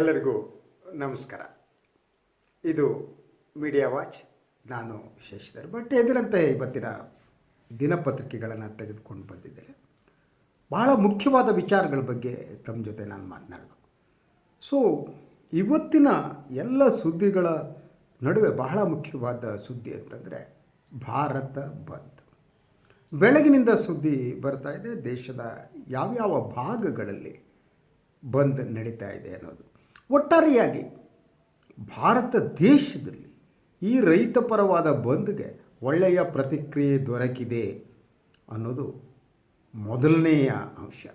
ಎಲ್ಲರಿಗೂ ನಮಸ್ಕಾರ. ಇದು ಮೀಡಿಯಾ ವಾಚ್ ನಾನು ಶಶಿಧರ್ ಬಟ್ ಎದುರಂತೆ ಇವತ್ತಿನ ದಿನಪತ್ರಿಕೆಗಳನ್ನು ತೆಗೆದುಕೊಂಡು ಬಂದಿದ್ದೇನೆ. ಬಹಳ ಮುಖ್ಯವಾದ ವಿಚಾರಗಳ ಬಗ್ಗೆ ತಮ್ಮ ಜೊತೆ ನಾನು ಮಾತನಾಡಬೇಕು. ಸೊ ಇವತ್ತಿನ ಎಲ್ಲ ಸುದ್ದಿಗಳ ನಡುವೆ ಬಹಳ ಮುಖ್ಯವಾದ ಸುದ್ದಿ ಅಂತಂದರೆ ಭಾರತ ಬಂದ್. ಬೆಳಗಿನಿಂದ ಸುದ್ದಿ ಬರ್ತಾ ಇದೆ. ದೇಶದ ಯಾವ್ಯಾವ ಭಾಗಗಳಲ್ಲಿ ಬಂದ್ ನಡೀತಾ ಇದೆ ಅನ್ನೋದು. ಒಟ್ಟಾರೆಯಾಗಿ ಭಾರತ ದೇಶದಲ್ಲಿ ಈ ರೈತಪರವಾದ ಬಂದ್ಗೆ ಒಳ್ಳೆಯ ಪ್ರತಿಕ್ರಿಯೆ ದೊರಕಿದೆ ಅನ್ನೋದು ಮೊದಲನೆಯ ಅಂಶ.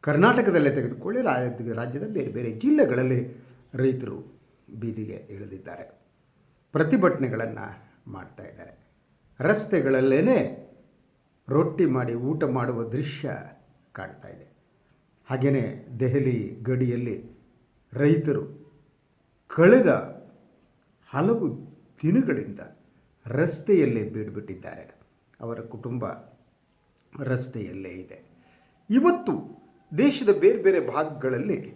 ಕರ್ನಾಟಕದಲ್ಲೇ ತೆಗೆದುಕೊಳ್ಳಿ ರಾಜ್ಯ ರಾಜ್ಯದ ಬೇರೆ ಬೇರೆ ಜಿಲ್ಲೆಗಳಲ್ಲಿ ರೈತರು ಬೀದಿಗೆ ಇಳಿದಿದ್ದಾರೆ. ಪ್ರತಿಭಟನೆಗಳನ್ನು ಮಾಡ್ತಾ ಇದ್ದಾರೆ. ರಸ್ತೆಗಳಲ್ಲೇ ರೊಟ್ಟಿ ಮಾಡಿ ಊಟ ಮಾಡುವ ದೃಶ್ಯ ಕಾಣ್ತಾ ಇದೆ. ಹಾಗೆಯೇ ದೆಹಲಿ ಗಡಿಯಲ್ಲಿ ರೈತರು ಕಳೆದ ಹಲವು ದಿನಗಳಿಂದ ರಸ್ತೆಯಲ್ಲೇ ಬೀಡುಬಿಟ್ಟಿದ್ದಾರೆ ಅವರ ಕುಟುಂಬ ರಸ್ತೆಯಲ್ಲೇ ಇದೆ. ಇವತ್ತು ದೇಶದ ಬೇರೆ ಬೇರೆ ಭಾಗಗಳಲ್ಲಿ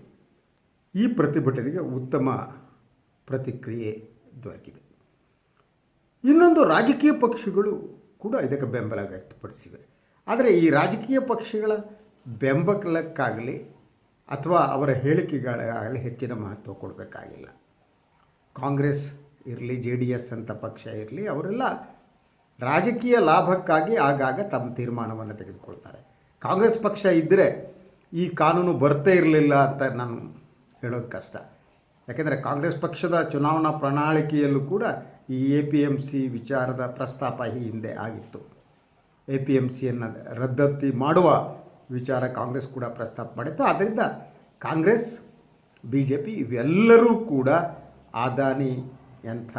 ಈ ಪ್ರತಿಭಟನೆಗೆ ಉತ್ತಮ ಪ್ರತಿಕ್ರಿಯೆ ದೊರಕಿದೆ. ಇನ್ನೊಂದು ರಾಜಕೀಯ ಪಕ್ಷಗಳು ಕೂಡ ಇದಕ್ಕೆ ಬೆಂಬಲ ವ್ಯಕ್ತಪಡಿಸಿವೆ. ಆದರೆ ಈ ರಾಜಕೀಯ ಪಕ್ಷಗಳ ಬೆಂಬಲಕ್ಕಾಗಲಿ ಅಥವಾ ಅವರ ಹೇಳಿಕೆಗಳಾಗಲಿ ಹೆಚ್ಚಿನ ಮಹತ್ವ ಕೊಡಬೇಕಾಗಿಲ್ಲ. ಕಾಂಗ್ರೆಸ್ ಇರಲಿ, ಜೆ ಡಿ ಎಸ್ ಅಂತ ಪಕ್ಷ ಇರಲಿ, ಅವರೆಲ್ಲ ರಾಜಕೀಯ ಲಾಭಕ್ಕಾಗಿ ಆಗಾಗ ತಮ್ಮ ತೀರ್ಮಾನವನ್ನು ತೆಗೆದುಕೊಳ್ತಾರೆ. ಕಾಂಗ್ರೆಸ್ ಪಕ್ಷ ಇದ್ದರೆ ಈ ಕಾನೂನು ಬರ್ತೇ ಇರಲಿಲ್ಲ ಅಂತ ನಾನು ಹೇಳೋದು ಕಷ್ಟ. ಯಾಕೆಂದರೆ ಕಾಂಗ್ರೆಸ್ ಪಕ್ಷದ ಚುನಾವಣಾ ಪ್ರಣಾಳಿಕೆಯಲ್ಲೂ ಕೂಡ ಈ ಎ ಪಿ ಎಂ ಸಿ ವಿಚಾರದ ಪ್ರಸ್ತಾಪ ಈ ಹಿಂದೆ ಆಗಿತ್ತು. ಎ ಪಿ ಎಂ ಸಿಯನ್ನು ರದ್ದತಿ ಮಾಡುವ ವಿಚಾರ ಕಾಂಗ್ರೆಸ್ ಕೂಡ ಪ್ರಸ್ತಾಪ ಮಾಡಿತ್ತು. ಆದ್ದರಿಂದ ಕಾಂಗ್ರೆಸ್ ಬಿ ಜೆ ಪಿ ಇವೆಲ್ಲರೂ ಕೂಡ ಅದಾನಿ ಎಂಥ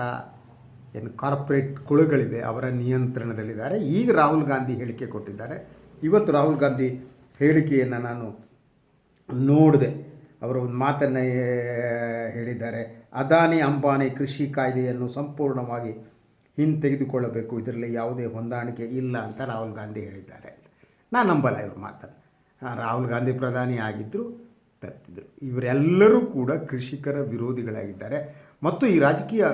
ಏನು ಕಾರ್ಪೊರೇಟ್ ಕುಳುಗಳಿವೆ, ಅವರ ನಿಯಂತ್ರಣದಲ್ಲಿದ್ದಾರೆ. ಈಗ ರಾಹುಲ್ ಗಾಂಧಿ ಹೇಳಿಕೆ ಕೊಟ್ಟಿದ್ದಾರೆ. ಇವತ್ತು ರಾಹುಲ್ ಗಾಂಧಿ ಹೇಳಿಕೆಯನ್ನು ನಾನು ನೋಡಿದೆ. ಅವರು ಒಂದು ಮಾತನ್ನು ಹೇಳಿದ್ದಾರೆ. ಅದಾನಿ, ಅಂಬಾನಿ ಕೃಷಿ ಕಾಯ್ದೆಯನ್ನು ಸಂಪೂರ್ಣವಾಗಿ ಹಿಂತೆಗೆದುಕೊಳ್ಳಬೇಕು. ಇದರಲ್ಲಿ ಯಾವುದೇ ಹೊಂದಾಣಿಕೆ ಇಲ್ಲ ಅಂತ ರಾಹುಲ್ ಗಾಂಧಿ ಹೇಳಿದ್ದಾರೆ. ನಾನು ನಂಬಲ್ಲ ಇವ್ರ ಮಾತನ್ನು. ರಾಹುಲ್ ಗಾಂಧಿ ಪ್ರಧಾನಿ ಆಗಿದ್ದರು ತಪ್ಪಿದ್ರು ಇವರೆಲ್ಲರೂ ಕೂಡ ಕೃಷಿಕರ ವಿರೋಧಿಗಳಾಗಿದ್ದಾರೆ. ಮತ್ತು ಈ ರಾಜಕೀಯ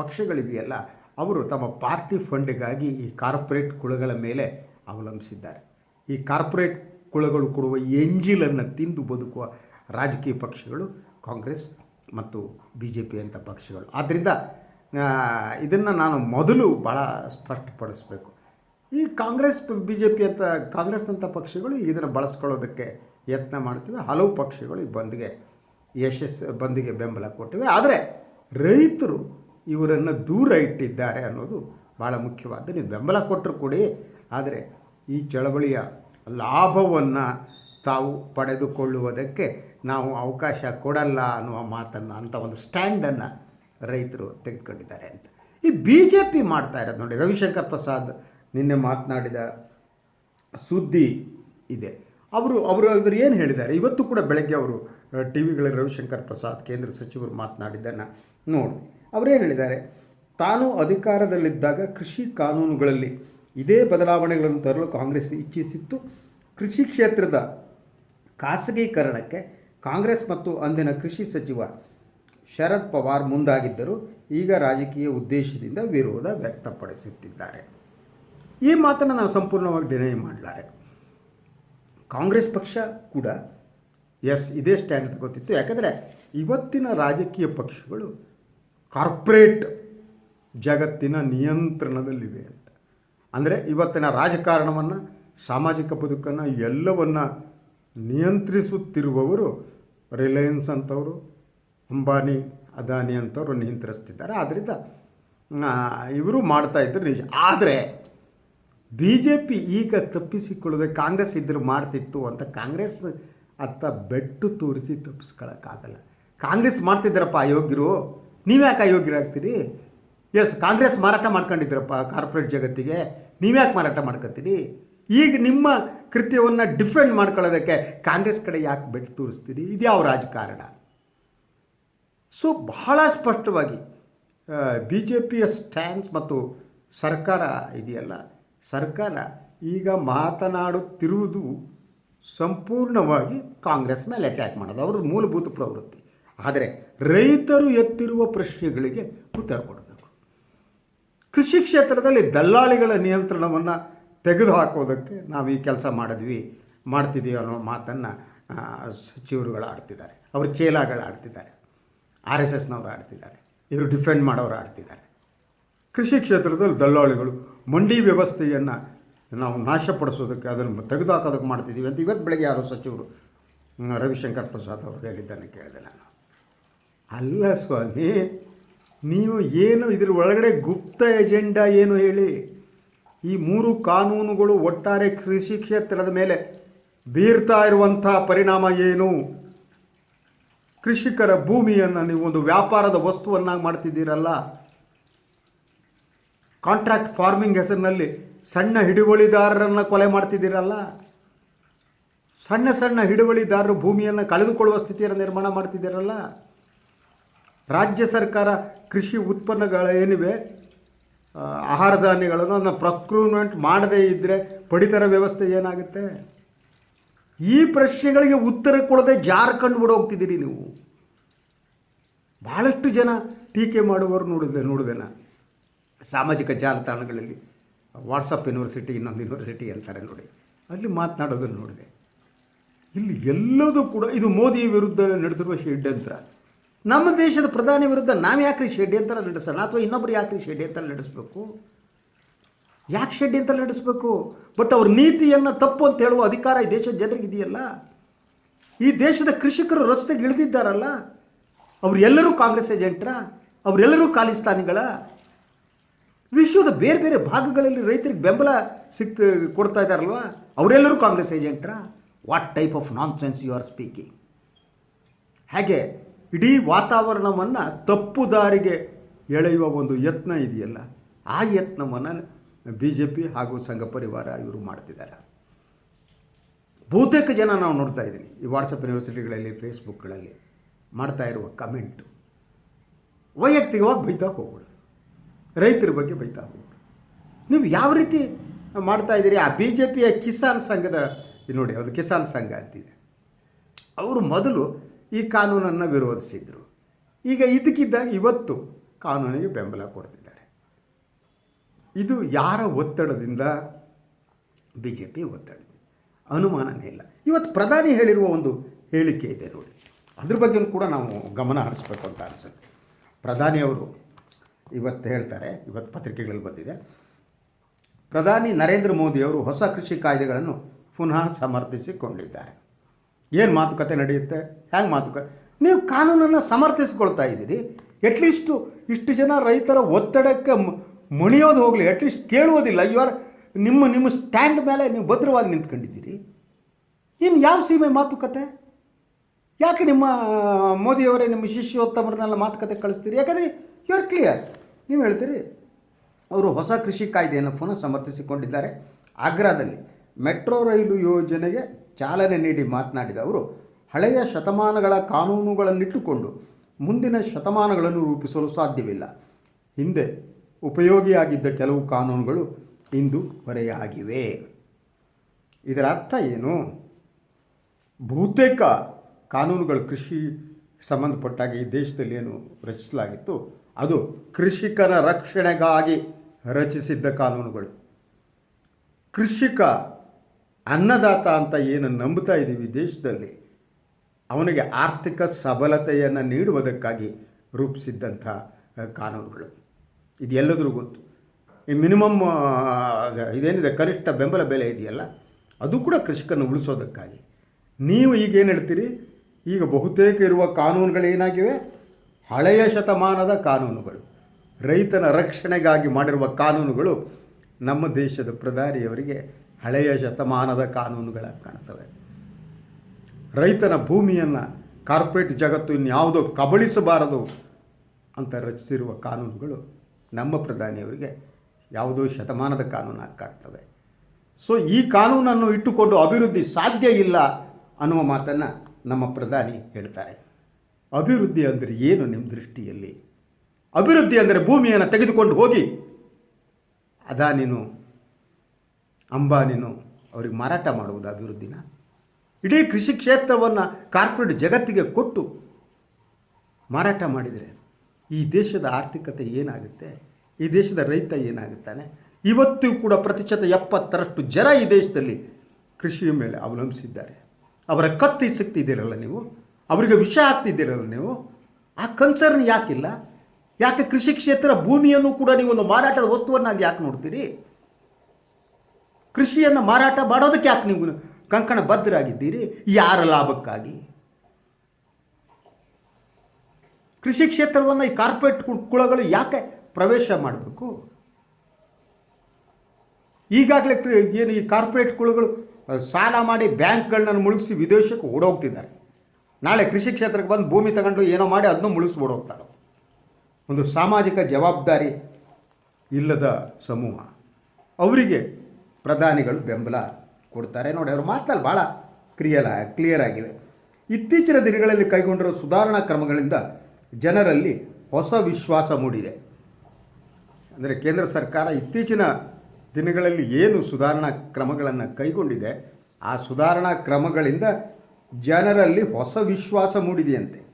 ಪಕ್ಷಗಳಿವೆಯಲ್ಲ, ಅವರು ತಮ್ಮ ಪಾರ್ಟಿ ಫಂಡ್ಗಾಗಿ ಈ ಕಾರ್ಪೊರೇಟ್ ಕುಳಗಳ ಮೇಲೆ ಅವಲಂಬಿಸಿದ್ದಾರೆ. ಈ ಕಾರ್ಪೊರೇಟ್ ಕುಳಗಳು ಕೊಡುವ ಎಂಜಿಲನ್ನು ತಿಂದು ಬದುಕುವ ರಾಜಕೀಯ ಪಕ್ಷಗಳು ಕಾಂಗ್ರೆಸ್ ಮತ್ತು ಬಿ ಜೆ ಪಿ ಅಂತ ಪಕ್ಷಗಳು. ಆದ್ದರಿಂದ ಇದನ್ನು ನಾನು ಮೊದಲು ಭಾಳ ಸ್ಪಷ್ಟಪಡಿಸಬೇಕು. ಈ ಕಾಂಗ್ರೆಸ್ ಬಿ ಜೆ ಪಿ ಅಂತ ಕಾಂಗ್ರೆಸ್ ಅಂತ ಪಕ್ಷಗಳು ಇದನ್ನು ಬಳಸ್ಕೊಳ್ಳೋದಕ್ಕೆ ಯತ್ನ ಮಾಡ್ತೀವಿ. ಹಲವು ಪಕ್ಷಗಳು ಈ ಬಂದ್ಗೆ ಯಶಸ್ಸು ಬಂದ್ಗೆ ಬೆಂಬಲ ಕೊಟ್ಟಿವೆ. ಆದರೆ ರೈತರು ಇವರನ್ನು ದೂರ ಇಟ್ಟಿದ್ದಾರೆ ಅನ್ನೋದು ಭಾಳ ಮುಖ್ಯವಾದ. ನೀವು ಬೆಂಬಲ ಕೊಟ್ಟರು ಕೊಡಿ, ಆದರೆ ಈ ಚಳವಳಿಯ ಲಾಭವನ್ನು ತಾವು ಪಡೆದುಕೊಳ್ಳುವುದಕ್ಕೆ ನಾವು ಅವಕಾಶ ಕೊಡಲ್ಲ ಅನ್ನುವ ಮಾತನ್ನು ಅಂಥ ಒಂದು ಸ್ಟ್ಯಾಂಡನ್ನು ರೈತರು ತೆಗೆದುಕೊಂಡಿದ್ದಾರೆ ಅಂತ. ಈ ಬಿ ಜೆ ಪಿ ಮಾಡ್ತಾ ಇರೋದು ನೋಡಿ, ರವಿಶಂಕರ್ ಪ್ರಸಾದ್ ನಿನ್ನೆ ಮಾತನಾಡಿದ ಸುದ್ದಿ ಇದೆ. ಅವರು ಅವರು ಇವರು ಏನು ಹೇಳಿದ್ದಾರೆ? ಇವತ್ತು ಕೂಡ ಬೆಳಗ್ಗೆ ಅವರು ಟಿ ವಿಗಳಲ್ಲಿ ರವಿಶಂಕರ್ ಪ್ರಸಾದ್, ಕೇಂದ್ರ ಸಚಿವರು ಮಾತನಾಡಿದ್ದನ್ನು ನೋಡಿದೆ ಅವರೇನು ಹೇಳಿದ್ದಾರೆ? ತಾನು ಅಧಿಕಾರದಲ್ಲಿದ್ದಾಗ ಕೃಷಿ ಕಾನೂನುಗಳಲ್ಲಿ ಇದೇ ಬದಲಾವಣೆಗಳನ್ನು ತರಲು ಕಾಂಗ್ರೆಸ್ ಇಚ್ಛಿಸಿತ್ತು. ಕೃಷಿ ಕ್ಷೇತ್ರದ ಖಾಸಗೀಕರಣಕ್ಕೆ ಕಾಂಗ್ರೆಸ್ ಮತ್ತು ಅಂದಿನ ಕೃಷಿ ಸಚಿವ ಶರದ್ ಪವಾರ್ ಮುಂದಾಗಿದ್ದರು. ಈಗ ರಾಜಕೀಯ ಉದ್ದೇಶದಿಂದ ವಿರೋಧ ವ್ಯಕ್ತಪಡಿಸುತ್ತಿದ್ದಾರೆ. ಈ ಮಾತನ್ನು ನಾನು ಸಂಪೂರ್ಣವಾಗಿ ಡಿನೈ ಮಾಡಲಾರೆ. ಕಾಂಗ್ರೆಸ್ ಪಕ್ಷ ಕೂಡ ಎಸ್ ಇದೇ ಸ್ಟ್ಯಾಂಡ್ ತಗೋತಿತ್ತು ಯಾಕಂದರೆ ಇವತ್ತಿನ ರಾಜಕೀಯ ಪಕ್ಷಗಳು ಕಾರ್ಪೊರೇಟ್ ಜಗತ್ತಿನ ನಿಯಂತ್ರಣದಲ್ಲಿವೆ ಅಂತ. ಅಂದರೆ ಇವತ್ತಿನ ರಾಜಕಾರಣವನ್ನು, ಸಾಮಾಜಿಕ ಬದುಕನ್ನು, ಎಲ್ಲವನ್ನು ನಿಯಂತ್ರಿಸುತ್ತಿರುವವರು ರಿಲಯನ್ಸ್ ಅಂತವರು, ಅಂಬಾನಿ, ಅದಾನಿ ಅಂತವರು ನಿಯಂತ್ರಿಸ್ತಿದ್ದಾರೆ ಆದ್ದರಿಂದ ಇವರು ಮಾಡ್ತಾ ಇದ್ದರು ನಿಜ. ಆದರೆ ಬಿ ಜೆ ಪಿ ಈಗ ತಪ್ಪಿಸಿಕೊಳ್ಳದೆ ಕಾಂಗ್ರೆಸ್ ಇದ್ರೆ ಮಾಡ್ತಿತ್ತು ಅಂತ ಕಾಂಗ್ರೆಸ್ ಅತ್ತ ಬೆಟ್ಟು ತೋರಿಸಿ ತಪ್ಪಿಸ್ಕೊಳ್ಳೋಕ್ಕಾಗಲ್ಲ. ಕಾಂಗ್ರೆಸ್ ಮಾಡ್ತಿದ್ದಾರಪ್ಪ ಅಯೋಗ್ಯರು ನೀವ್ಯಾಕೆ ಅಯೋಗ್ಯರಾಗ್ತೀರಿ ಎಸ್ ಕಾಂಗ್ರೆಸ್ ಮಾರಾಟ ಮಾಡ್ಕೊಂಡಿದ್ದೀರಪ್ಪ ಕಾರ್ಪೊರೇಟ್ ಜಗತ್ತಿಗೆ. ನೀವ್ಯಾಕೆ ಮಾರಾಟ ಮಾಡ್ಕೊತೀರಿ? ಈಗ ನಿಮ್ಮ ಕೃತ್ಯವನ್ನು ಡಿಫೆಂಡ್ ಮಾಡ್ಕೊಳ್ಳೋದಕ್ಕೆ ಕಾಂಗ್ರೆಸ್ ಕಡೆ ಯಾಕೆ ಬೆಟ್ಟು ತೋರಿಸ್ತೀರಿ? ಇದ್ಯಾವ ರಾಜಕಾರಣ? ಸೊ ಬಹಳ ಸ್ಪಷ್ಟವಾಗಿ ಬಿ ಜೆ ಪಿಯ ಸ್ಟ್ಯಾನ್ಸ್ ಮತ್ತು ಸರ್ಕಾರ ಇದೆಯಲ್ಲ ಸರ್ಕಾರ ಈಗ ಮಾತನಾಡುತ್ತಿರುವುದು ಸಂಪೂರ್ಣವಾಗಿ ಕಾಂಗ್ರೆಸ್ ಮೇಲೆ ಅಟ್ಯಾಕ್ ಮಾಡೋದು. ಅವ್ರದ್ದು ಮೂಲಭೂತ ಪ್ರವೃತ್ತಿ. ಆದರೆ ರೈತರು ಎತ್ತಿರುವ ಪ್ರಶ್ನೆಗಳಿಗೆ ಉತ್ತರ ಕೊಡಬೇಕು. ಕೃಷಿ ಕ್ಷೇತ್ರದಲ್ಲಿ ದಲ್ಲಾಳಿಗಳ ನಿಯಂತ್ರಣವನ್ನು ತೆಗೆದುಹಾಕೋದಕ್ಕೆ ನಾವು ಈ ಕೆಲಸ ಮಾಡಿದ್ವಿ, ಮಾಡ್ತಿದ್ದೀವಿ ಅನ್ನೋ ಮಾತನ್ನು ಸಚಿವರುಗಳು ಆಡ್ತಿದ್ದಾರೆ. ಅವರು ಚೇಲಾಗಳು ಆಡ್ತಿದ್ದಾರೆ. ಆರ್ ಎಸ್ ಎಸ್ನವರು ಆಡ್ತಿದ್ದಾರೆ. ಇವರು ಡಿಫೆಂಡ್ ಮಾಡೋರು ಆಡ್ತಿದ್ದಾರೆ. ಕೃಷಿ ಕ್ಷೇತ್ರದಲ್ಲಿ ದಲ್ಲಾಳಿಗಳು ಮಂಡಿ ವ್ಯವಸ್ಥೆಯನ್ನು ನಾವು ನಾಶಪಡಿಸೋದಕ್ಕೆ ಅದನ್ನು ತೆಗೆದುಹಾಕೋದಕ್ಕೆ ಮಾಡ್ತಿದ್ದೀವಿ ಅಂತ ಇವತ್ತು ಬೆಳಗ್ಗೆ ಯಾರೋ ಸಚಿವರು ರವಿಶಂಕರ್ ಪ್ರಸಾದ್ ಅವರು ಹೇಳಿದ್ದಾನೆ ಕೇಳಿದೆ ನಾನು. ಅಲ್ಲ ಸ್ವಾಮಿ, ನೀವು ಏನು ಇದ್ರ ಒಳಗಡೆ ಗುಪ್ತ ಎಜೆಂಡಾ ಏನು ಹೇಳಿ? ಈ ಮೂರು ಕಾನೂನುಗಳು ಒಟ್ಟಾರೆ ಕೃಷಿ ಕ್ಷೇತ್ರದ ಮೇಲೆ ಬೀರ್ತಾ ಇರುವಂಥ ಪರಿಣಾಮ ಏನು? ಕೃಷಿಕರ ಭೂಮಿಯನ್ನು ನೀವು ಒಂದು ವ್ಯಾಪಾರದ ವಸ್ತುವನ್ನಾಗಿ ಮಾಡ್ತಿದ್ದೀರಲ್ಲ ಕಾಂಟ್ರಾಕ್ಟ್ ಫಾರ್ಮಿಂಗ್ ಹೆಸರಿನಲ್ಲಿ ಸಣ್ಣ ಹಿಡುವಳಿದಾರರನ್ನು ಕೊಲೆ ಮಾಡ್ತಿದ್ದೀರಲ್ಲ? ಸಣ್ಣ ಸಣ್ಣ ಹಿಡುವಳಿದಾರರು ಭೂಮಿಯನ್ನು ಕಳೆದುಕೊಳ್ಳುವ ಸ್ಥಿತಿಯನ್ನು ನಿರ್ಮಾಣ ಮಾಡ್ತಿದ್ದೀರಲ್ಲ? ರಾಜ್ಯ ಸರ್ಕಾರ ಕೃಷಿ ಉತ್ಪನ್ನಗಳ ಏನಿವೆ ಆಹಾರ ಧಾನ್ಯಗಳನ್ನು ಅದನ್ನು ಪ್ರಕ್ರೂಮೆಂಟ್ ಮಾಡದೇ ಇದ್ದರೆ ಪಡಿತರ ವ್ಯವಸ್ಥೆ ಏನಾಗುತ್ತೆ? ಈ ಪ್ರಶ್ನೆಗಳಿಗೆ ಉತ್ತರ ಕೊಡದೆ ಜಾರ್ಖಂಡ್ ಹೋಗ್ತಿದ್ದೀರಿ ನೀವು. ಭಾಳಷ್ಟು ಜನ ಟೀಕೆ ಮಾಡುವವರು ನೋಡಿದೆ ನೋಡಿದೆ ನಾನು. ಸಾಮಾಜಿಕ ಜಾಲತಾಣಗಳಲ್ಲಿ ವಾಟ್ಸಪ್ ಯೂನಿವರ್ಸಿಟಿ, ಇನ್ನೊಂದು ಯೂನಿವರ್ಸಿಟಿ ಅಂತಾರೆ ನೋಡಿ. ಅಲ್ಲಿ ಮಾತನಾಡೋದನ್ನು ನೋಡಿದೆ. ಇಲ್ಲಿ ಎಲ್ಲದೂ ಕೂಡ ಇದು ಮೋದಿ ವಿರುದ್ಧ ನಡೆದಿರುವ ಷಡ್ಯಂತ್ರ. ನಮ್ಮ ದೇಶದ ಪ್ರಧಾನಿ ವಿರುದ್ಧ ನಾವು ಯಾಕ್ರಿ ಷಡ್ಯಂತರ ನಡೆಸೋಣ? ಅಥವಾ ಇನ್ನೊಬ್ರು ಯಾಕ್ರಿ ಷಡ್ಯಂತ್ರ ನಡೆಸಬೇಕು? ಯಾಕೆ ಷಡ್ಯಂತ್ರ ನಡೆಸಬೇಕು? ಬಟ್ ಅವ್ರ ನೀತಿಯನ್ನು ತಪ್ಪು ಅಂತ ಹೇಳುವ ಅಧಿಕಾರ ಈ ದೇಶದ ಜನರಿಗೆ ಇದೆಯಲ್ಲ? ಈ ದೇಶದ ಕೃಷಿಕರು ರಸ್ತೆಗೆ ಇಳಿದಿದ್ದಾರಲ್ಲ? ಅವರೆಲ್ಲರೂ ಕಾಂಗ್ರೆಸ್ ಏಜೆಂಟ್ರ? ಅವರೆಲ್ಲರೂ ಖಾಲಿಸ್ತಾನಿಗಳ ವಿಶ್ವದ ಬೇರೆ ಬೇರೆ ಭಾಗಗಳಲ್ಲಿ ರೈತರಿಗೆ ಬೆಂಬಲ ಸಿಕ್ ಕೊಡ್ತಾ ಇದ್ದಾರಲ್ವಾ ಅವರೆಲ್ಲರೂ Congress ಏಜೆಂಟ್ರಾ? What type of nonsense you are speaking ಹಾಗೆ ಇಡೀ ವಾತಾವರಣವನ್ನು ತಪ್ಪು ದಾರಿಗೆ ಎಳೆಯುವ ಒಂದು ಯತ್ನ ಇದೆಯಲ್ಲ, ಆ ಯತ್ನವನ್ನು ಬಿ ಜೆ ಪಿ ಹಾಗೂ ಸಂಘ ಪರಿವಾರ ಇವರು ಮಾಡ್ತಿದ್ದಾರೆ. ಬಹುತೇಕ ಜನ ನಾವು ನೋಡ್ತಾ ಇದ್ದೀನಿ, ಈ ವಾಟ್ಸಪ್ ಯೂನಿವರ್ಸಿಟಿಗಳಲ್ಲಿ ಫೇಸ್ಬುಕ್ಗಳಲ್ಲಿ ಮಾಡ್ತಾ ಇರುವ ಕಮೆಂಟು. ವೈಯಕ್ತಿಕವಾಗಿ ಬೈತಾ ಹೋಗ್ಬಿಡು ರೈತರ ಬಗ್ಗೆ ಬೈತಾ ಹೋಗ್ಬೋದು ನೀವು ಯಾವ ರೀತಿ ಮಾಡ್ತಾ ಇದ್ದೀರಿ? ಆ ಬಿ ಜೆ ಪಿಯ ಕಿಸಾನ್ ಸಂಘದ, ನೋಡಿ, ಅದು ಕಿಸಾನ್ ಸಂಘ ಅಂತಿದೆ. ಅವರು ಮೊದಲು ಈ ಕಾನೂನನ್ನು ವಿರೋಧಿಸಿದರು. ಈಗ ಇದಕ್ಕಿದ್ದಾಗ ಇವತ್ತು ಕಾನೂನಿಗೆ ಬೆಂಬಲ ಕೊಡ್ತಿದ್ದಾರೆ. ಇದು ಯಾರ ಒತ್ತಡದಿಂದ? ಬಿ ಜೆ ಪಿ ಒತ್ತಡದಿಂದ. ಅನುಮಾನನೇ ಇಲ್ಲ. ಇವತ್ತು ಪ್ರಧಾನಿ ಹೇಳಿರುವ ಒಂದು ಹೇಳಿಕೆ ಇದೆ ನೋಡಿ. ಅದ್ರ ಬಗ್ಗೆ ಕೂಡ ನಾವು ಗಮನ ಹರಿಸ್ಬೇಕು ಅಂತ ಅನಿಸುತ್ತೆ. ಪ್ರಧಾನಿಯವರು ಇವತ್ತು ಹೇಳ್ತಾರೆ, ಇವತ್ತು ಪತ್ರಿಕೆಗಳಲ್ಲಿ ಬಂದಿದೆ. ಪ್ರಧಾನಿ ನರೇಂದ್ರ ಮೋದಿಯವರು ಹೊಸ ಕೃಷಿ ಕಾಯ್ದೆಗಳನ್ನು ಪುನಃ ಸಮರ್ಥಿಸಿಕೊಂಡಿದ್ದಾರೆ. ಏನು ಮಾತುಕತೆ ನಡೆಯುತ್ತೆ? ಹ್ಯಾಂಗೆ ಮಾತುಕತೆ? ನೀವು ಕಾನೂನನ್ನು ಸಮರ್ಥಿಸ್ಕೊಳ್ತಾ ಇದ್ದೀರಿ. ಎಟ್ಲೀಸ್ಟು ಇಷ್ಟು ಜನ ರೈತರ ಒತ್ತಡಕ್ಕೆ ಮಣಿಯೋದು ಹೋಗಲಿ. ಅಟ್ಲೀಸ್ಟ್ ಕೇಳುವುದಿಲ್ಲ. ಯು ಆರ್ ನಿಮ್ಮ ನಿಮ್ಮ ಸ್ಟ್ಯಾಂಡ್ ಮೇಲೆ ನೀವು ಭದ್ರವಾಗಿ ನಿಂತ್ಕೊಂಡಿದ್ದೀರಿ. ಇನ್ನು ಯಾವ ಸೀಮೆ ಮಾತುಕತೆ? ಯಾಕೆ ನಿಮ್ಮ, ಮೋದಿಯವರೇ ನಿಮ್ಮ ಶಿಷ್ಯೋತ್ತಮರನ್ನೆಲ್ಲ ಮಾತುಕತೆ ಕಳಿಸ್ತೀರಿ? ಯಾಕಂದರೆ ಯು ಆರ್ ಕ್ಲಿಯರ್ ನೀವು ಹೇಳ್ತೀರಿ? ಅವರು ಹೊಸ ಕೃಷಿ ಕಾಯ್ದೆಯನ್ನು ಪುನಃ ಸಮರ್ಥಿಸಿಕೊಂಡಿದ್ದಾರೆ. ಆಗ್ರಾದಲ್ಲಿ ಮೆಟ್ರೋ ರೈಲು ಯೋಜನೆಗೆ ಚಾಲನೆ ನೀಡಿ ಮಾತನಾಡಿದ ಅವರು, ಹಳೆಯ ಶತಮಾನಗಳ ಕಾನೂನುಗಳನ್ನಿಟ್ಟುಕೊಂಡು ಮುಂದಿನ ಶತಮಾನಗಳನ್ನು ರೂಪಿಸಲು ಸಾಧ್ಯವಿಲ್ಲ. ಹಿಂದೆ ಉಪಯೋಗಿಯಾಗಿದ್ದ ಕೆಲವು ಕಾನೂನುಗಳು ಇಂದು ಹೊರೆಯಾಗಿವೆ. ಇದರ ಅರ್ಥ ಏನು? ಬಹುತೇಕ ಕಾನೂನುಗಳು ಕೃಷಿ ಸಂಬಂಧಪಟ್ಟಾಗಿ ಈ ದೇಶದಲ್ಲಿ ಏನು ರಚಿಸಲಾಗಿತ್ತು? ಅದು ಕೃಷಿಕರ ರಕ್ಷಣೆಗಾಗಿ ರಚಿಸಿದ್ದ ಕಾನೂನುಗಳು. ಕೃಷಿಕ ಅನ್ನದಾತ ಅಂತ ಏನು ನಂಬ್ತಾ ಇದ್ದೀವಿ ದೇಶದಲ್ಲಿ? ಅವನಿಗೆ ಆರ್ಥಿಕ ಸಬಲತೆಯನ್ನು ನೀಡುವುದಕ್ಕಾಗಿ ರೂಪಿಸಿದ್ದಂಥ ಕಾನೂನುಗಳು. ಇದೆಲ್ಲದರೂ ಗೊತ್ತು. ಈ ಮಿನಿಮಮ್ ಇದೇನಿದೆ, ಕನಿಷ್ಠ ಬೆಂಬಲ ಬೆಲೆ ಇದೆಯಲ್ಲ? ಅದು ಕೂಡ ಕೃಷಿಕನ್ನು ಉಳಿಸೋದಕ್ಕಾಗಿ. ನೀವು ಈಗ ಏನು ಹೇಳ್ತೀರಿ? ಈಗ ಬಹುತೇಕ ಇರುವ ಕಾನೂನುಗಳೇನಾಗಿವೆ? ಹಳೆಯ ಶತಮಾನದ ಕಾನೂನುಗಳು, ರೈತನ ರಕ್ಷಣೆಗಾಗಿ ಮಾಡಿರುವ ಕಾನೂನುಗಳು ನಮ್ಮ ದೇಶದ ಪ್ರಧಾನಿಯವರಿಗೆ ಹಳೆಯ ಶತಮಾನದ ಕಾನೂನುಗಳಾಗಿ ಕಾಣ್ತವೆ ರೈತನ ಭೂಮಿಯನ್ನು ಕಾರ್ಪೊರೇಟ್ ಜಗತ್ತು ಇನ್ಯಾವುದೋ ಕಬಳಿಸಬಾರದು ಅಂತ ರಚಿಸಿರುವ ಕಾನೂನುಗಳು ನಮ್ಮ ಪ್ರಧಾನಿಯವರಿಗೆ ಯಾವುದೋ ಶತಮಾನದ ಕಾನೂನಾಗಿ ಕಾಣ್ತವೆ. ಸೊ ಈ ಕಾನೂನನ್ನು ಇಟ್ಟುಕೊಂಡು ಅಭಿವೃದ್ಧಿ ಸಾಧ್ಯ ಇಲ್ಲ ಅನ್ನುವ ಮಾತನ್ನು ನಮ್ಮ ಪ್ರಧಾನಿ ಹೇಳ್ತಾರೆ. ಅಭಿವೃದ್ಧಿ ಅಂದರೆ ಏನು ನಿಮ್ಮ ದೃಷ್ಟಿಯಲ್ಲಿ? ಅಭಿವೃದ್ಧಿ ಅಂದರೆ ಭೂಮಿಯನ್ನು ತೆಗೆದುಕೊಂಡು ಹೋಗಿ. ಅದಾನಿನು ಅಂಬಾನಿನು ಅವ್ರಿಗೆ ಮಾರಾಟ ಮಾಡುವುದು ಅಭಿವೃದ್ಧಿನ. ಇಡೀ ಕೃಷಿ ಕ್ಷೇತ್ರವನ್ನು ಕಾರ್ಪೊರೇಟ್ ಜಗತ್ತಿಗೆ ಕೊಟ್ಟು ಮಾರಾಟ ಮಾಡಿದರೆ ಈ ದೇಶದ ಆರ್ಥಿಕತೆ ಏನಾಗುತ್ತೆ? ಈ ದೇಶದ ರೈತ ಏನಾಗುತ್ತಾನೆ? ಇವತ್ತು ಕೂಡ ಪ್ರತಿಶತ ಎಪ್ಪತ್ತರಷ್ಟು ಜನ ಈ ದೇಶದಲ್ಲಿ ಕೃಷಿಯ ಮೇಲೆ ಅವಲಂಬಿಸಿದ್ದಾರೆ. ಅವರ ಕತ್ತಿ ಸಿಗ್ತಿದ್ದೀರಲ್ಲ ನೀವು? ಅವರಿಗೆ ವಿಷ ಆಗ್ತಿದ್ದೀರಲ್ಲ ನೀವು? ಆ ಕನ್ಸರ್ನ್ ಯಾಕಿಲ್ಲ? ಯಾಕೆ ಕೃಷಿ ಕ್ಷೇತ್ರ ಭೂಮಿಯನ್ನು ಕೂಡ ನೀವು ಒಂದು ಮಾರಾಟದ ವಸ್ತುವನ್ನಾಗಿ ಯಾಕೆ ನೋಡ್ತೀರಿ? ಕೃಷಿಯನ್ನು ಮಾರಾಟ ಮಾಡೋದಕ್ಕೆ ಯಾಕೆ ನೀವು ಕಂಕಣ ಬದ್ಧರಾಗಿದ್ದೀರಿ? ಯಾರ ಲಾಭಕ್ಕಾಗಿ? ಕೃಷಿ ಕ್ಷೇತ್ರವನ್ನು ಈ ಕಾರ್ಪೊರೇಟ್ ಕುಳಗಳು ಯಾಕೆ ಪ್ರವೇಶ ಮಾಡಬೇಕು? ಈಗಾಗಲೇ ಏನು ಈ ಕಾರ್ಪೊರೇಟ್ ಕುಳಗಳು ಸಾಲ ಮಾಡಿ ಬ್ಯಾಂಕ್ಗಳನ್ನ ಮುಳುಗಿಸಿ ವಿದೇಶಕ್ಕೆ ಓಡೋಗ್ತಿದ್ದಾರೆ. ನಾಳೆ ಕೃಷಿ ಕ್ಷೇತ್ರಕ್ಕೆ ಬಂದು ಭೂಮಿ ತಗೊಂಡು ಏನೋ ಮಾಡಿ ಅದನ್ನು ಮುಳುಗಿಸ್ಬಿಡು ಹೋಗ್ತಾರೆ ಒಂದು ಸಾಮಾಜಿಕ ಜವಾಬ್ದಾರಿ ಇಲ್ಲದ ಸಮೂಹ. ಅವರಿಗೆ ಪ್ರಧಾನಿಗಳು ಬೆಂಬಲ ಕೊಡ್ತಾರೆ. ನೋಡಿ, ಅವ್ರ ಮಾತಲ್ಲಿ ಭಾಳ ಕ್ರಿಯಲ ಕ್ಲಿಯರ್ ಆಗಿವೆ. ಇತ್ತೀಚಿನ ದಿನಗಳಲ್ಲಿ ಕೈಗೊಂಡಿರುವ ಸುಧಾರಣಾ ಕ್ರಮಗಳಿಂದ ಜನರಲ್ಲಿ ಹೊಸ ವಿಶ್ವಾಸ ಮೂಡಿದೆ. ಅಂದರೆ ಕೇಂದ್ರ ಸರ್ಕಾರ ಇತ್ತೀಚಿನ ದಿನಗಳಲ್ಲಿ ಏನು ಸುಧಾರಣಾ ಕ್ರಮಗಳನ್ನು ಕೈಗೊಂಡಿದೆ, ಆ ಸುಧಾರಣಾ ಕ್ರಮಗಳಿಂದ ಜನರಲ್ಲಿ ಹೊಸ ವಿಶ್ವಾಸ ಮೂಡಿದೆಯಂತೆ.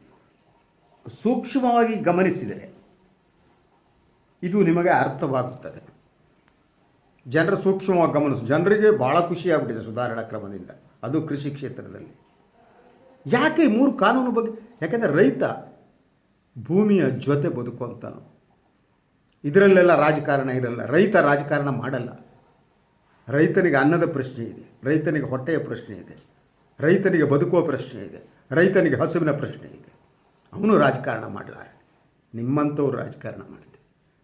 ಸೂಕ್ಷ್ಮವಾಗಿ ಗಮನಿಸಿದರೆ ಇದು ನಿಮಗೆ ಅರ್ಥವಾಗುತ್ತದೆ. ಜನರ ಸೂಕ್ಷ್ಮವಾಗಿ ಗಮನಿಸಿ, ಜನರಿಗೆ ಭಾಳ ಖುಷಿಯಾಗ್ಬಿಟ್ಟಿದೆ ಸುಧಾರಣಾ ಕ್ರಮದಿಂದ, ಅದು ಕೃಷಿ ಕ್ಷೇತ್ರದಲ್ಲಿ. ಯಾಕೆ ಮೂರು ಕಾನೂನು ಬಗ್ಗೆ, ಯಾಕೆಂದರೆ ರೈತ ಭೂಮಿಯ ಜೊತೆ ಬದುಕುವಂತಾನು. ಇದರಲ್ಲೆಲ್ಲ ರಾಜಕಾರಣ ಇರಲ್ಲ, ರೈತ ರಾಜಕಾರಣ ಮಾಡಲ್ಲ. ರೈತನಿಗೆ ಅನ್ನದ ಪ್ರಶ್ನೆ ಇದೆ, ರೈತನಿಗೆ ಹೊಟ್ಟೆಯ ಪ್ರಶ್ನೆ ಇದೆ. ರೈತನಿಗೆ ಬದುಕುವ ಪ್ರಶ್ನೆ ಇದೆ, ರೈತನಿಗೆ ಹಸುವಿನ ಪ್ರಶ್ನೆ ಇದೆ. ಅವನು ರಾಜಕಾರಣ ಮಾಡಲಾರೆ. ನಿಮ್ಮಂಥವ್ರು ರಾಜಕಾರಣ ಮಾಡಿದೆ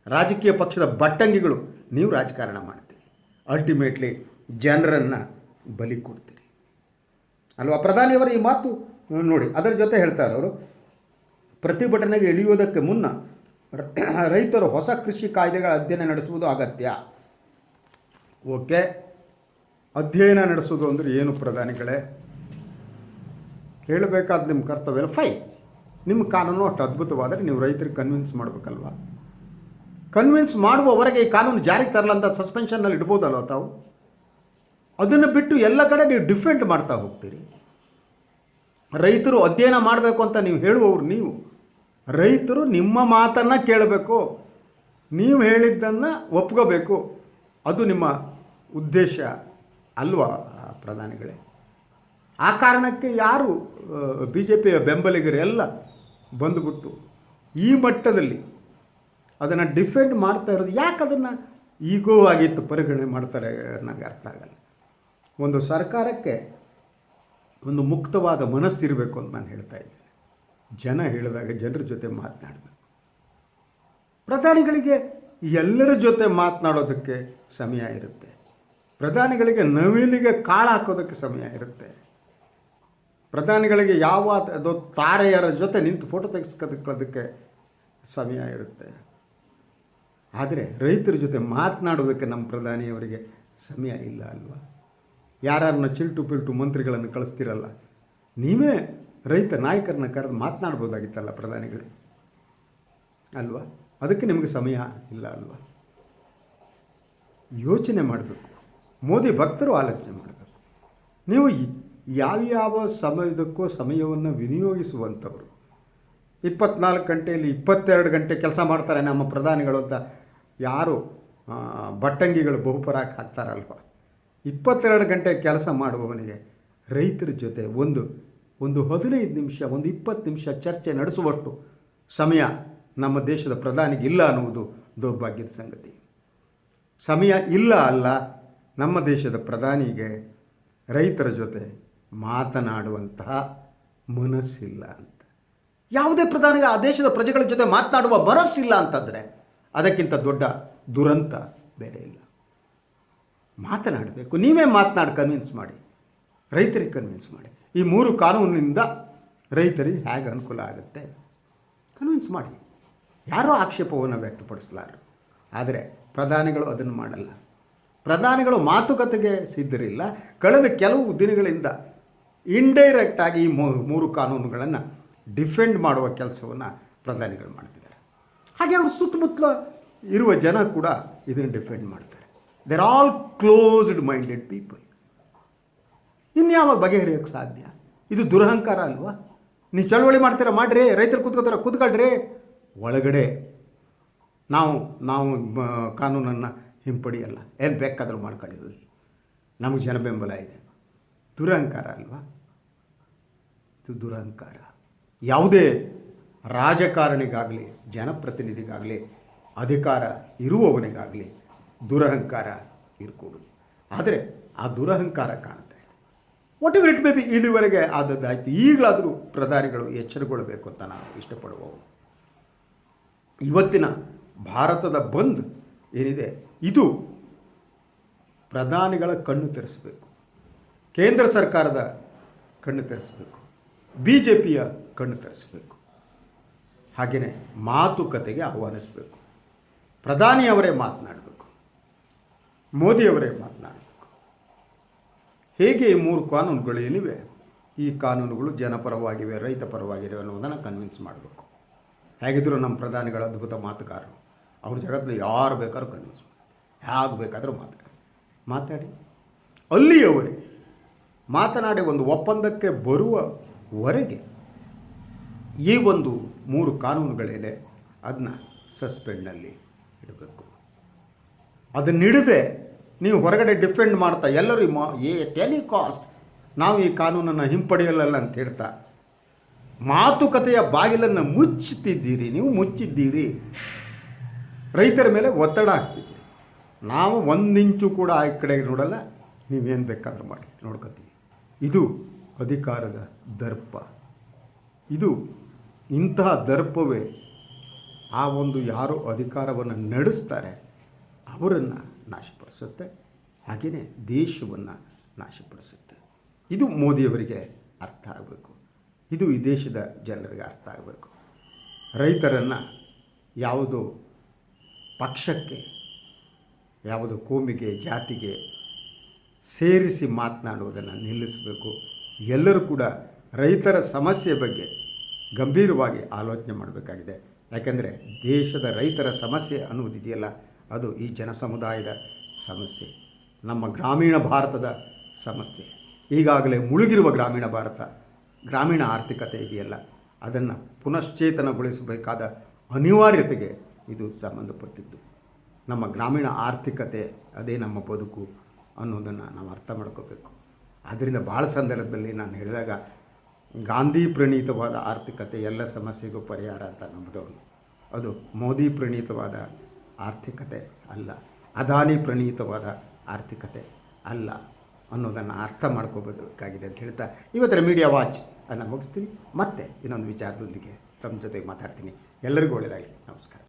ರಾಜಕೀಯ ಪಕ್ಷದ ಬಟ್ಟಂಗಿಗಳು ನೀವು ರಾಜಕಾರಣ ಮಾಡ್ತೀರಿ. ಅಲ್ಟಿಮೇಟ್ಲಿ ಜನರನ್ನು ಬಲಿ ಕೊಡ್ತೀರಿ. ಅಲ್ವಾ? ಪ್ರಧಾನಿಯವರ ಈ ಮಾತು ನೋಡಿ, ಅದರ ಜೊತೆ ಹೇಳ್ತಾರೆ ಅವರು ಪ್ರತಿಭಟನೆಗೆ ಇಳಿಯುವುದಕ್ಕೆ ಮುನ್ನ ರೈತರು ಹೊಸ ಕೃಷಿ ಕಾಯ್ದೆಗಳ ಅಧ್ಯಯನ ನಡೆಸುವುದು ಅಗತ್ಯ. ಓಕೆ? ಅಧ್ಯಯನ ನಡೆಸೋದು ಅಂದರೆ ಏನು ಪ್ರಧಾನಿಗಳೇ? ಹೇಳಬೇಕಾದ ನಿಮ್ಮ ಕರ್ತವ್ಯ ಫೈನ್ ನಿಮ್ಮ ಕಾನೂನು ಅಷ್ಟು ಅದ್ಭುತವಾದರೆ ನೀವು ರೈತರಿಗೆ ಕನ್ವಿನ್ಸ್ ಮಾಡಬೇಕಲ್ವಾ? ಕನ್ವಿನ್ಸ್ ಮಾಡುವವರೆಗೆ ಈ ಕಾನೂನು ಜಾರಿಗೆ ತರಲಂತ ಸಸ್ಪೆನ್ಷನ್ನಲ್ಲಿ ಇಡ್ಬೋದಲ್ವ ತಾವು? ಅದನ್ನು ಬಿಟ್ಟು ಎಲ್ಲ ಕಡೆ ನೀವು ಡಿಫೆಂಡ್ ಮಾಡ್ತಾ ಹೋಗ್ತೀರಿ. ರೈತರು ಅಧ್ಯಯನ ಮಾಡಬೇಕು ಅಂತ ನೀವು ಹೇಳುವವರು ನೀವು. ರೈತರು ನಿಮ್ಮ ಮಾತನ್ನು ಕೇಳಬೇಕು. ನೀವು ಹೇಳಿದ್ದನ್ನು ಒಪ್ಕೋಬೇಕು. ಅದು ನಿಮ್ಮ ಉದ್ದೇಶ ಅಲ್ವಾ ಪ್ರಧಾನಿಗಳೇ? ಆ ಕಾರಣಕ್ಕೆ ಯಾರು ಬಿ ಜೆ ಪಿಯ ಬೆಂಬಲಿಗರೆಲ್ಲ ಬಂದುಬಿಟ್ಟು ಈ ಮಟ್ಟದಲ್ಲಿ ಅದನ್ನು ಡಿಫೆಂಡ್ ಮಾಡ್ತಾ ಇರೋದು ಯಾಕೆ ಅದನ್ನು ಈಗೋ ಆಗಿತ್ತು ಪರಿಗಣನೆ ಮಾಡ್ತಾರೆ ನನಗೆ ಅರ್ಥ ಆಗಲ್ಲ. ಒಂದು ಸರ್ಕಾರಕ್ಕೆ ಒಂದು ಮುಕ್ತವಾದ ಮನಸ್ಸಿರಬೇಕು ಅಂತ ನಾನು ಹೇಳ್ತಾ ಇದ್ದೇನೆ. ಜನ ಹೇಳಿದಾಗ ಜನರ ಜೊತೆ ಮಾತನಾಡಬೇಕು. ಪ್ರಧಾನಿಗಳಿಗೆ ಎಲ್ಲರ ಜೊತೆ ಮಾತನಾಡೋದಕ್ಕೆ ಸಮಯ ಇರುತ್ತೆ. ಪ್ರಧಾನಿಗಳಿಗೆ ನವಿಲಿಗೆ ಕಾಳು ಹಾಕೋದಕ್ಕೆ ಸಮಯ ಇರುತ್ತೆ. ಪ್ರಧಾನಿಗಳಿಗೆ ಯಾವ ಅದು ತಾರೆಯರ ಜೊತೆ ನಿಂತು ಫೋಟೋ ತೆಗೆಸ್ಕೋದಕ್ಕೆ ಸಮಯ ಇರುತ್ತೆ. ಆದರೆ ರೈತರ ಜೊತೆ ಮಾತನಾಡೋದಕ್ಕೆ ನಮ್ಮ ಪ್ರಧಾನಿಯವರಿಗೆ ಸಮಯ ಇಲ್ಲ ಅಲ್ವಾ? ಯಾರನ್ನ ಚಿಲ್ಟು ಪಿಲ್ಟು ಮಂತ್ರಿಗಳನ್ನು ಕಳಿಸ್ತಿರಲ್ಲ? ನೀವೇ ರೈತ ನಾಯಕರನ್ನ ಕರೆದು ಮಾತನಾಡ್ಬೋದಾಗಿತ್ತಲ್ಲ ಪ್ರಧಾನಿಗಳಿಗೆ? ಅಲ್ವಾ? ಅದಕ್ಕೆ ನಿಮಗೆ ಸಮಯ ಇಲ್ಲ ಅಲ್ವಾ? ಯೋಚನೆ ಮಾಡಬೇಕು. ಮೋದಿ ಭಕ್ತರು ಆಲೋಚನೆ ಮಾಡಬೇಕು. ನೀವು ಯಾವ್ಯಾವ ಸಮಯದಕ್ಕೂ ಸಮಯವನ್ನು ವಿನಿಯೋಗಿಸುವಂಥವ್ರು. ಇಪ್ಪತ್ನಾಲ್ಕು ಗಂಟೆಯಲ್ಲಿ ಇಪ್ಪತ್ತೆರಡು ಗಂಟೆ ಕೆಲಸ ಮಾಡ್ತಾರೆ ನಮ್ಮ ಪ್ರಧಾನಿಗಳು ಅಂತ ಯಾರು ಬಟ್ಟಂಗಿಗಳು ಬಹುಪರಾಕ್ ಹಾಕ್ತಾರಲ್ವ ಇಪ್ಪತ್ತೆರಡು ಗಂಟೆ ಕೆಲಸ ಮಾಡುವವನಿಗೆ ರೈತರ ಜೊತೆ ಒಂದು ಒಂದು ಹದಿನೈದು ನಿಮಿಷ, ಒಂದು ಇಪ್ಪತ್ತು ನಿಮಿಷ ಚರ್ಚೆ ನಡೆಸುವಷ್ಟು ಸಮಯ ನಮ್ಮ ದೇಶದ ಪ್ರಧಾನಿಗೆ ಇಲ್ಲ ಅನ್ನುವುದು ದೌರ್ಭಾಗ್ಯದ ಸಂಗತಿ. ಸಮಯ ಇಲ್ಲ ಅಲ್ಲ, ನಮ್ಮ ದೇಶದ ಪ್ರಧಾನಿಗೆ ರೈತರ ಜೊತೆ ಮಾತನಾಡುವಂತಹ ಮನಸ್ಸಿಲ್ಲ ಅಂತ. ಯಾವುದೇ ಪ್ರಧಾನಿಗೆ ಆ ದೇಶದ ಪ್ರಜೆಗಳ ಜೊತೆ ಮಾತನಾಡುವ ಮನಸ್ಸಿಲ್ಲ ಅಂತಂದರೆ ಅದಕ್ಕಿಂತ ದೊಡ್ಡ ದುರಂತ ಬೇರೆ ಇಲ್ಲ. ಮಾತನಾಡಬೇಕು. ನೀವೇ ಮಾತನಾಡಿ ಕನ್ವಿನ್ಸ್ ಮಾಡಿ. ರೈತರಿಗೆ ಕನ್ವಿನ್ಸ್ ಮಾಡಿ. ಈ ಮೂರು ಕಾನೂನಿನಿಂದ ರೈತರಿಗೆ ಹೇಗೆ ಅನುಕೂಲ ಆಗುತ್ತೆ? ಕನ್ವಿನ್ಸ್ ಮಾಡಿ. ಯಾರೂ ಆಕ್ಷೇಪವನ್ನು ವ್ಯಕ್ತಪಡಿಸಲಾರರು ಆದರೆ ಪ್ರಧಾನಿಗಳು ಅದನ್ನು ಮಾಡಲ್ಲ. ಪ್ರಧಾನಿಗಳು ಮಾತುಕತೆಗೆ ಸಿದ್ಧರಿಲ್ಲ. ಕಳೆದ ಕೆಲವು ದಿನಗಳಿಂದ ಇಂಡೈರೆಕ್ಟಾಗಿ ಈ ಮೂರು ಕಾನೂನುಗಳನ್ನು ಡಿಫೆಂಡ್ ಮಾಡುವ ಕೆಲಸವನ್ನು ಪ್ರಧಾನಿಗಳು ಮಾಡ್ತಿದ್ದಾರೆ. ಹಾಗೆ ಅವರು ಸುತ್ತಮುತ್ತಲ ಇರುವ ಜನ ಕೂಡ ಇದನ್ನು ಡಿಫೆಂಡ್ ಮಾಡ್ತಾರೆ. They're all closed minded people ಇನ್ಯಾವಾಗ ಬಗೆಹರಿಯೋಕ್ಕೆ ಸಾಧ್ಯ? ಇದು ದುರಹಂಕಾರ ಅಲ್ವಾ? ನೀವು ಚಳವಳಿ ಮಾಡ್ತೀರ, ಮಾಡಿರಿ, ರೈತರು ಕೂತ್ಕೋತಾರ, ಕೂತ್ಕೊಳ್ರಿ. ಒಳಗಡೆ ನಾವು ನಾವು ಕಾನೂನನ್ನು ಹಿಂಪಡಿಯಲ್ಲ. ಏನು ಬೇಕಾದರೂ ಮಾಡ್ಕೊಳ್ಳಿ. ನಮಗೆ ಜನ ಬೆಂಬಲ ಇದೆ. ದುರಹಂಕಾರ ಅಲ್ವಾ? ಇದು ದುರಹಂಕಾರ ಯಾವುದೇ ರಾಜಕಾರಣಿಗಾಗಲಿ, ಜನಪ್ರತಿನಿಧಿಗಾಗಲಿ, ಅಧಿಕಾರ ಇರುವವನಿಗಾಗಲಿ ದುರಹಂಕಾರ ಇರ್ಕೂಡುದು ಆದರೆ ಆ ದುರಹಂಕಾರ ಕಾಣ್ತಾ ಇದೆ. ವಾಟ್ ಎವರ್ ಇಟ್ ಬಿ ಇಲ್ಲಿವರೆಗೆ ಆದದ್ದಾಯಿತು? ಈಗಲಾದರೂ ಪ್ರಧಾನಿಗಳು ಎಚ್ಚರಗೊಳ್ಳಬೇಕು ಅಂತ ನಾನು ಇಷ್ಟಪಡುವವು ಇವತ್ತಿನ ಭಾರತದ ಬಂದ್ ಏನಿದೆ? ಇದು ಪ್ರಧಾನಿಗಳ ಕಣ್ಣು ತೆರೆಸಬೇಕು. ಕೇಂದ್ರ ಸರ್ಕಾರದ ಕಣ್ಣು ತರಿಸಬೇಕು. ಬಿ ಜೆ ಪಿಯ ಕಣ್ಣು ತರಿಸಬೇಕು. ಹಾಗೆಯೇ ಮಾತುಕತೆಗೆ ಆಹ್ವಾನಿಸಬೇಕು. ಪ್ರಧಾನಿಯವರೇ ಮಾತನಾಡಬೇಕು. ಮೋದಿಯವರೇ ಮಾತನಾಡಬೇಕು. ಹೇಗೆ ಈ ಮೂರು ಕಾನೂನುಗಳು ಏನಿವೆ? ಈ ಕಾನೂನುಗಳು ಜನಪರವಾಗಿವೆ, ರೈತ ಪರವಾಗಿವೆ ಅನ್ನೋದನ್ನು ಕನ್ವಿನ್ಸ್ ಮಾಡಬೇಕು. ಹೇಗಿದ್ದರೂ ನಮ್ಮ ಪ್ರಧಾನಿಗಳ ಅದ್ಭುತ ಮಾತುಗಾರರು. ಅವ್ರ ಜಗತ್ತಲ್ಲಿ ಯಾರು ಬೇಕಾದ್ರೂ ಕನ್ವಿನ್ಸ್ ಮಾಡಿ ಹೇಗೆ ಬೇಕಾದರೂ ಮಾತಾಡಿ. ಮಾತಾಡಿ. ಅಲ್ಲಿಯವರೆಗೆ ಮಾತನಾಡಿ ಒಂದು ಒಪ್ಪಂದಕ್ಕೆ ಬರುವವರೆಗೆ ಈ ಒಂದು ಮೂರು ಕಾನೂನುಗಳೇನೆ ಅದನ್ನ ಸಸ್ಪೆಂಡ್ನಲ್ಲಿ ಇಡಬೇಕು. ಅದನ್ನಿಡದೆ ನೀವು ಹೊರಗಡೆ ಡಿಫೆಂಡ್ ಮಾಡ್ತಾ ಎಲ್ಲರೂ ಮಾ ಏ ಟೆಲಿಕಾಸ್ಟ್ ನಾವು ಈ ಕಾನೂನನ್ನು ಹಿಂಪಡೆಯಲ್ಲ ಅಂತ ಹೇಳ್ತಾ, ಮಾತುಕತೆಯ ಬಾಗಿಲನ್ನು ಮುಚ್ಚುತ್ತಿದ್ದೀರಿ ನೀವು ಮುಚ್ಚಿದ್ದೀರಿ. ರೈತರ ಮೇಲೆ ಒತ್ತಡ ಹಾಕ್ತಿದ್ದೀರಿ. ನಾವು ಒಂದಿಂಚು ಕೂಡ ಆ ಕಡೆಗೆ ನೋಡಲ್ಲ, ನೀವೇನು ಬೇಕಾದ್ರೂ ಮಾಡಿ, ನೋಡ್ಕೊತೀವಿ. ಇದು ಅಧಿಕಾರದ ದರ್ಪ. ಇದು ಇಂತಹ ದರ್ಪವೇ ಆ ಒಂದು ಯಾರು ಅಧಿಕಾರವನ್ನು ನಡೆಸ್ತಾರೆ, ಅವರನ್ನು ನಾಶಪಡಿಸುತ್ತೆ ಹಾಗೆಯೇ ದೇಶವನ್ನು ನಾಶಪಡಿಸುತ್ತೆ. ಇದು ಮೋದಿಯವರಿಗೆ ಅರ್ಥ ಆಗಬೇಕು. ಇದು ಈ ದೇಶದ ಜನರಿಗೆ ಅರ್ಥ ಆಗಬೇಕು. ರೈತರನ್ನು ಯಾವುದು ಪಕ್ಷಕ್ಕೆ, ಯಾವುದು ಕೋಮಿಗೆ, ಜಾತಿಗೆ ಸೇರಿಸಿ ಮಾತನಾಡುವುದನ್ನು ನಿಲ್ಲಿಸಬೇಕು. ಎಲ್ಲರೂ ಕೂಡ ರೈತರ ಸಮಸ್ಯೆ ಬಗ್ಗೆ ಗಂಭೀರವಾಗಿ ಆಲೋಚನೆ ಮಾಡಬೇಕಾಗಿದೆ. ಯಾಕೆಂದರೆ ದೇಶದ ರೈತರ ಸಮಸ್ಯೆ ಅನ್ನುವುದಿದೆಯಲ್ಲ, ಅದು ಈ ಜನ ಸಮುದಾಯದ ಸಮಸ್ಯೆ. ನಮ್ಮ ಗ್ರಾಮೀಣ ಭಾರತದ ಸಮಸ್ಯೆ. ಈಗಾಗಲೇ ಮುಳುಗಿರುವ ಗ್ರಾಮೀಣ ಭಾರತ, ಗ್ರಾಮೀಣ ಆರ್ಥಿಕತೆ ಇದೆಯಲ್ಲ, ಅದನ್ನು ಪುನಶ್ಚೇತನಗೊಳಿಸಬೇಕಾದ ಅನಿವಾರ್ಯತೆಗೆ ಇದು ಸಂಬಂಧಪಟ್ಟಿದ್ದು. ನಮ್ಮ ಗ್ರಾಮೀಣ ಆರ್ಥಿಕತೆ, ಅದೇ ನಮ್ಮ ಬದುಕು ಅನ್ನೋದನ್ನು ನಾವು ಅರ್ಥ ಮಾಡ್ಕೋಬೇಕು. ಆದ್ದರಿಂದ ಭಾಳ ಸಂದರ್ಭದಲ್ಲಿ ನಾನು ಹೇಳಿದಾಗ ಗಾಂಧಿ ಪ್ರಣೀತವಾದ ಆರ್ಥಿಕತೆ ಎಲ್ಲ ಸಮಸ್ಯೆಗೂ ಪರಿಹಾರ ಅಂತ ನಂಬಿದವನು ಅದು ಮೋದಿ ಪ್ರಣೀತವಾದ ಆರ್ಥಿಕತೆ ಅಲ್ಲ, ಅದಾನಿ ಪ್ರಣೀತವಾದ ಆರ್ಥಿಕತೆ ಅಲ್ಲ ಅನ್ನೋದನ್ನು ಅರ್ಥ ಮಾಡ್ಕೋಬೇಕಾಗಿದೆ ಅಂತ ಹೇಳ್ತಾ ಇವತ್ತರ ಮೀಡಿಯಾ ವಾಚ್ ಅನ್ನು ಮುಗಿಸ್ತೀನಿ. ಮತ್ತೆ ಇನ್ನೊಂದು ವಿಚಾರದೊಂದಿಗೆ ತಮ್ಮ ಜೊತೆಗೆ ಮಾತಾಡ್ತೀನಿ. ಎಲ್ಲರಿಗೂ ಒಳ್ಳೆಯದಾಗಲಿ. ನಮಸ್ಕಾರ.